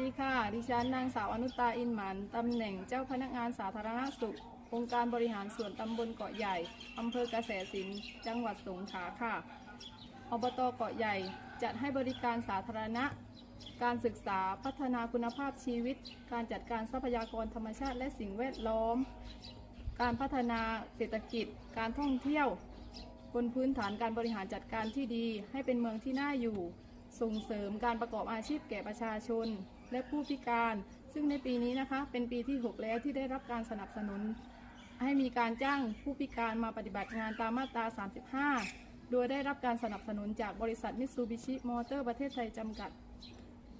ดีค่ะ ดิฉันนางสาวอนุตาอินหมัน ตำแหน่งเจ้าพนักงานสาธารณสุข องค์การบริหารส่วนตำบลเกาะใหญ่ อำเภอกระแสสินธุ์จังหวัดสงขลาค่ะ อบตเกาะใหญ่จัดให้บริการสาธารณะ การศึกษา พัฒนาคุณภาพชีวิต การจัดการทรัพยากรธรรมชาติและสิ่งแวดล้อม การพัฒนาเศรษฐกิจ การท่องเที่ยว บนพื้นฐานการบริหารจัดการที่ดี ให้เป็นเมืองที่น่าอยู่ส่งเสริมการประกอบอาชีพแก่ประชาชน และผู้พิการ ซึ่งในปีนี้นะคะ เป็นปีที่ 6 แล้วที่ได้รับการสนับสนุน ให้มีการจ้างผู้พิการมาปฏิบัติงานตามมาตรา 35 โดยได้รับการสนับสนุนจากบริษัทมิตซูบิชิมอเตอร์ประเทศไทยจำกัด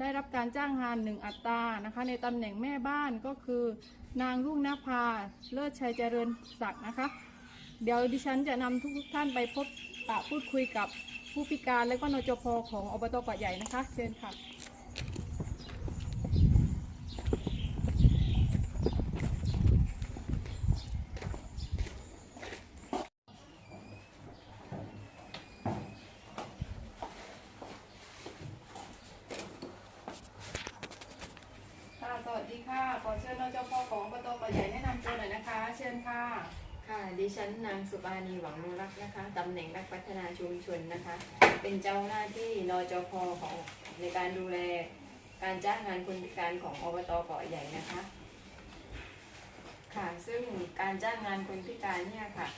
ได้รับการจ้างงานหนึ่งอัตรานะคะ ในตำแหน่งแม่บ้านก็คือ นางรุ่งนภาเลิศชัยเจริญศักดิ์นะคะ เดี๋ยวดิฉันจะนำทุกท่านไปพบปะพูดคุยกับผู้พิการและก็นจพของอบตเกาะใหญ่นะคะ เชิญค่ะ สวัสดีค่ะ ขอเชิญนจพของอบตเกาะใหญ่แนะนำตัวหน่อยนะคะ เชิญค่ะ ค่ะดิฉันนางสุปานีหวังนุรักษ์นะคะตำแหน่งนักพัฒนาชุมชนนะคะ เป็นเจ้าหน้าที่นจพของในการดูแลการจ้างงานคนพิการของอบตเกาะใหญ่นะคะ ค่ะซึ่งการจ้างงานคนพิการเนี่ยค่ะ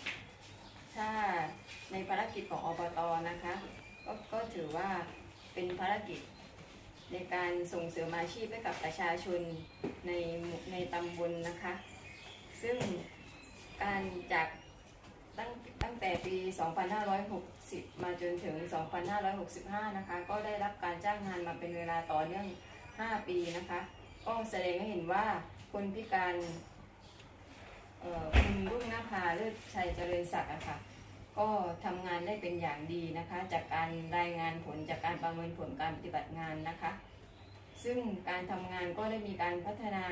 ถ้าในภารกิจของอบตนะคะก็ก็ถือว่าเป็นภารกิจในการส่งเสริมอาชีพให้กับประชาชนในในตำบลนะคะ ซึ่งการจากตั้งตั้งแต่ ปี 2560 มาจนถึง 2565 นะคะ ก็ได้รับการจ้างงานมาเป็นเวลาต่อเนื่อง 5 ปีนะคะ ก็แสดงให้เห็นว่าคนพิการคุณรุ่งนภาเลิศชัยเจริญศักดิ์อะค่ะ ก็ทำงานได้เป็นอย่างดีนะคะ จากการรายงานผลจากการประเมินผลการปฏิบัติงานนะคะ ซึ่งการทำงานก็ได้มีการพัฒนา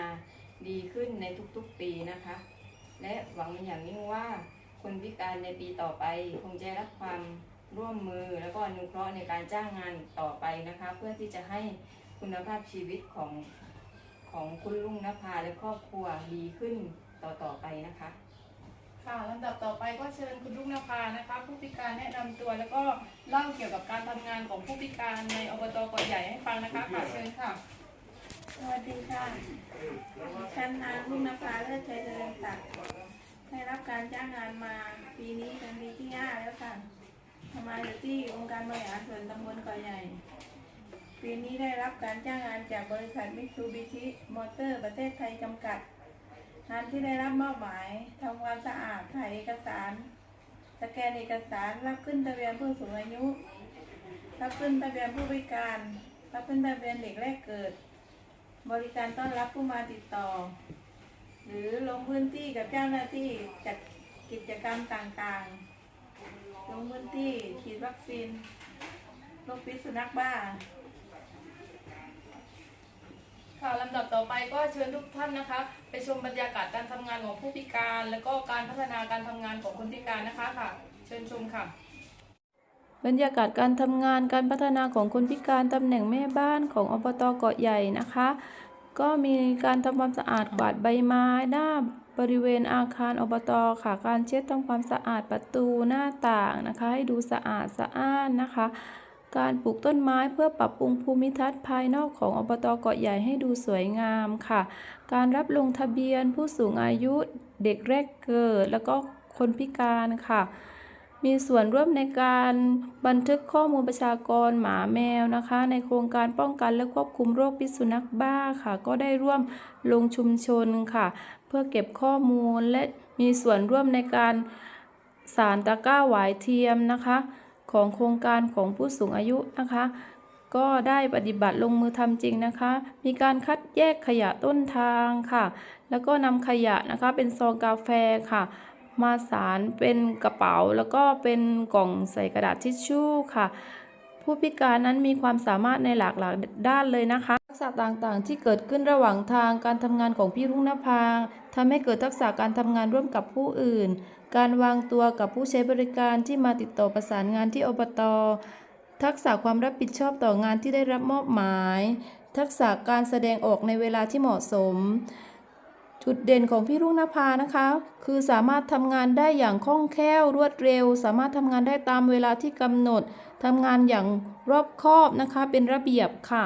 ดีขึ้นในทุกๆปีนะคะ และหวังอย่างยิ่งว่า คนพิการในปีต่อไป คงจะได้รับความร่วมมือแล้วก็อนุเคราะห์ในการจ้างงานต่อไปนะคะ เพื่อที่จะให้คุณภาพชีวิตของของคุณลุงนภาและครอบครัวดีขึ้นต่อต่อๆไปนะคะ ค่ะลำดับต่อไปก็เชิญคุณลุงนภานะคะ ผู้พิการแนะนำตัวแล้วก็เล่าเกี่ยวกับการทำงานของผู้พิการในอบตเกาะใหญ่ให้ฟังนะคะค่ะเชิญค่ะ สวัสดีค่ะฉันนางรุ่งนภาเลิศชัยเจริญศักดิ์ ได้รับการจ้างงานมาปีนี้เป็นปีที่ห้าแล้วค่ะทำงานอยู่ที่องค์การบริหารส่วนตำบลเก่อใหญ่ ปีนี้ได้รับการจ้างงานจากบริษัทมิตซูบิชิมอเตอร์ ประเทศไทยจำกัด งานที่ได้รับมอบหมายทำความสะอาดถ่ายเอกสาร สแกนเอกสารรับขึ้นทะเบียนผู้สูงอายุ รับขึ้นทะเบียนผู้พิการ รับขึ้นทะเบียนเด็กแรกเกิด บริการต้อนรับผู้มาติดต่อ หรือลงพื้นที่กับเจ้าหน้าที่จัดกิจกรรมต่างๆ ลงพื้นที่ฉีดวัคซีนโรคพิษสุนัขบ้า ค่ะลำดับต่อไปก็เชิญทุกท่านนะคะ ไปชมบรรยากาศการทำงานของผู้พิการ แล้วก็การพัฒนาการทำงานของคนพิการนะคะค่ะ เชิญชมค่ะ บรรยากาศการทำงานการพัฒนาของคนพิการตำแหน่งแม่บ้านของอบตเกาะใหญ่นะคะ ก็มีการทำความสะอาดกวาดใบไม้หน้าบริเวณอาคารอบตค่ะ การเช็ดทำความสะอาดประตูหน้าต่างนะคะ ให้ดูสะอาดสะอ้านนะคะ การปลูกต้นไม้เพื่อปรับปรุงภูมิทัศน์ภายนอกของอบตเกาะใหญ่ให้ดูสวยงามค่ะ การรับลงทะเบียนผู้สูงอายุเด็กแรกเกิด แล้วก็คนพิการค่ะ มีส่วนร่วมในการบันทึกข้อมูลประชากรหมาแมวนะคะ ในโครงการป้องกันและควบคุมโรคพิษสุนัขบ้าค่ะ ก็ได้ร่วมลงชุมชนค่ะ เพื่อเก็บข้อมูลและมีส่วนร่วมในการสารตะก้าหวายเทียมนะคะ ของโครงการของผู้สูงอายุนะคะ ก็ได้ปฏิบัติลงมือทำจริงนะคะ มีการคัดแยกขยะต้นทางค่ะ แล้วก็นำขยะนะคะเป็นซองกาแฟค่ะ มาสารเป็นกระเป๋าแล้วก็เป็นกล่องใส่กระดาษทิชชู่ค่ะ ผู้พิการนั้นมีความสามารถในหลากหลายด้านเลยนะคะ ทักษะต่างๆ ที่เกิดขึ้นระหว่างทางการทำงานของพี่รุ่งนภาทำให้เกิดทักษะการทำงานร่วมกับผู้อื่น การวางตัวกับผู้ใช้บริการที่มาติดต่อประสานงานที่อบตทักษะความรับผิดชอบต่องานที่ได้รับมอบหมาย ทักษะการแสดงออกในเวลาที่เหมาะสม จุดเด่นของพี่รุ่งนภานะคะ คือสามารถทำงานได้อย่างคล่องแคล่วรวดเร็ว สามารถทำงานได้ตามเวลาที่กำหนดทำงานอย่างรอบคอบนะคะ เป็นระเบียบค่ะ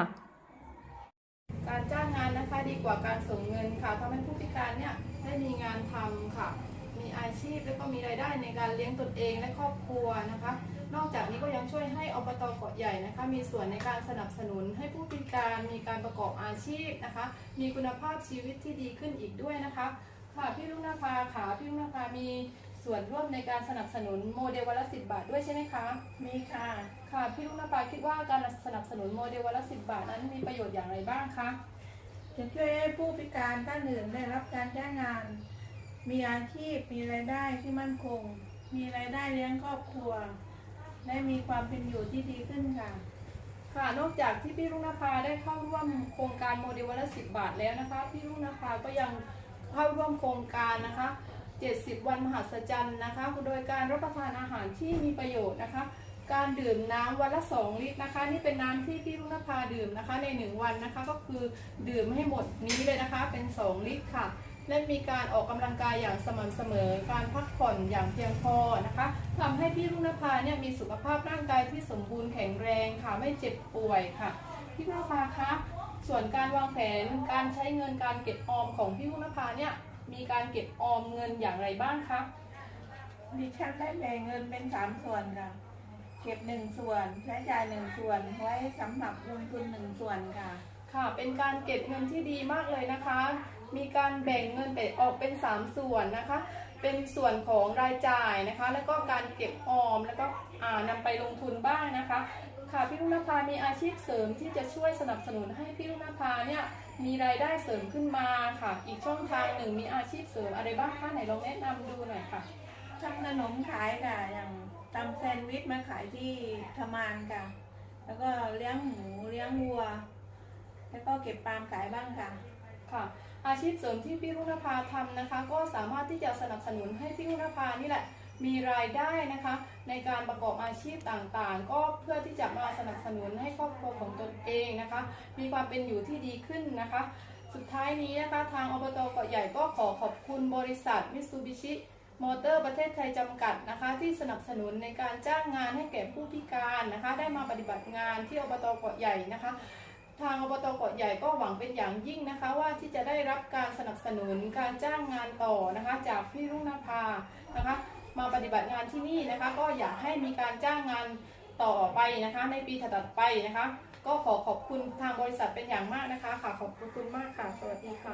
การจ้างงานนะคะดีกว่าการส่งเงินค่ะทำให้ผู้พิการเนี่ยได้มีงานทำค่ะ มีอาชีพแล้วก็มีรายได้ในการเลี้ยงตนเองและครอบครัวนะคะ นอกจากนี้ก็ยังช่วยให้อบตเกาะใหญ่นะคะ มีส่วนในการสนับสนุนให้ผู้พิการมีการประกอบอาชีพนะคะ มีคุณภาพชีวิตที่ดีขึ้นอีกด้วยนะคะ ค่ะพี่ลุงนภาค่ะพี่ลุงนภามีส่วนร่วมในการสนับสนุนโมเดลวันละสิบบาทด้วยใช่ไหมคะ มีค่ะ ค่ะพี่ลุงนภาคิดว่าการสนับสนุนโมเดลวันละสิบบาทนั้นมีประโยชน์อย่างไรบ้างคะจะช่วยให้ผู้พิการท่านอื่นได้รับการจ้างงาน มีอาชีพมีรายได้ที่มั่นคง มีรายได้เลี้ยงครอบครัว และมีความเป็นอยู่ที่ดีขึ้นค่ะ ค่ะ นอกจากที่พี่ลุงนภาได้เข้าร่วมโครงการโมเดลวันละสิบบาทแล้วนะคะ พี่ลุงนภาก็ยังเข้าร่วมโครงการนะคะ 70 วันมหัศจรรย์นะคะ โดยการรับประทานอาหารที่มีประโยชน์นะคะ การดื่มน้ำวันละ 2 ลิตรนะคะ นี่เป็นน้ำที่พี่ลุงนภาดื่มนะคะใน 1 วันนะคะ ก็คือดื่มให้หมดนี้เลยนะคะ เป็น 2 ลิตรค่ะ และมีการออกกำลังกายอย่างสม่ำเสมอ การพักผ่อนอย่างเพียงพอนะคะทำให้พี่ลุงนภาเนี่ยมีสุขภาพร่างกายที่สมบูรณ์แข็งแรงค่ะไม่เจ็บป่วยค่ะพี่ลุงนภาคะส่วนการวางแผนการใช้เงินการเก็บออมของพี่ลุงนภาเนี่ยมีการเก็บออมเงินอย่างไรบ้างคะดิฉันได้แบ่งเงินเป็นสามส่วนค่ะ เก็บหนึ่งส่วนใช้จ่ายหนึ่งส่วนไว้สำหรับลงทุนหนึ่งส่วนค่ะ ค่ะ เป็นการเก็บเงินที่ดีมากเลยนะคะ มีการแบ่งเงินแต่ออกเป็น 3 ส่วนนะคะ เป็นส่วนของรายจ่ายนะคะ แล้วก็การเก็บออมแล้วก็อ่านำไปลงทุนบ้างนะคะ ค่ะพี่ลุงนภามีอาชีพเสริมที่จะช่วยสนับสนุนให้พี่ลุงนภาเนี่ยมีรายได้เสริมขึ้นมาค่ะ อีกช่องทางหนึ่งมีอาชีพเสริมอะไรบ้างคะไหนลองแนะนำดูหน่อยค่ะทำขนมขายค่ะอย่างตำแซนด์วิชมาขายที่ทมานค่ะ แล้วก็เลี้ยงหมูเลี้ยงวัว แล้วก็เก็บปาล์มขายบ้างค่ะ ชีพเสริมที่พี่รุ่งนภาทำนะคะ ก็สามารถที่จะสนับสนุนให้พี่รุ่งนภานี่แหละมีรายได้นะคะ ในการประกอบอาชีพต่างๆ ก็เพื่อที่จะมาสนับสนุนให้ครอบครัวของตนเองนะคะ มีความเป็นอยู่ที่ดีขึ้นนะคะ สุดท้ายนี้นะคะ ทางอบตเกาะใหญ่ก็ขอขอบคุณบริษัทมิตซูบิชิมอเตอร์ประเทศไทยจำกัดนะคะ ที่สนับสนุนในการจ้างงานให้แก่ผู้พิการนะคะ ได้มาปฏิบัติงานที่อบตเกาะใหญ่นะคะ ทางอบตเกาะใหญ่ก็หวังเป็นอย่างยิ่งนะคะ ว่าที่จะได้รับการสนับสนุนการจ้างงานต่อนะคะ จากพี่รุ่งนภานะคะ มาปฏิบัติงานที่นี่นะคะ ก็อยากให้มีการจ้างงานต่อไปนะคะ ในปีถัดไปนะคะ ก็ขอขอบคุณทางบริษัทเป็นอย่างมากนะคะค่ะขอบคุณมากค่ะ สวัสดีค่ะ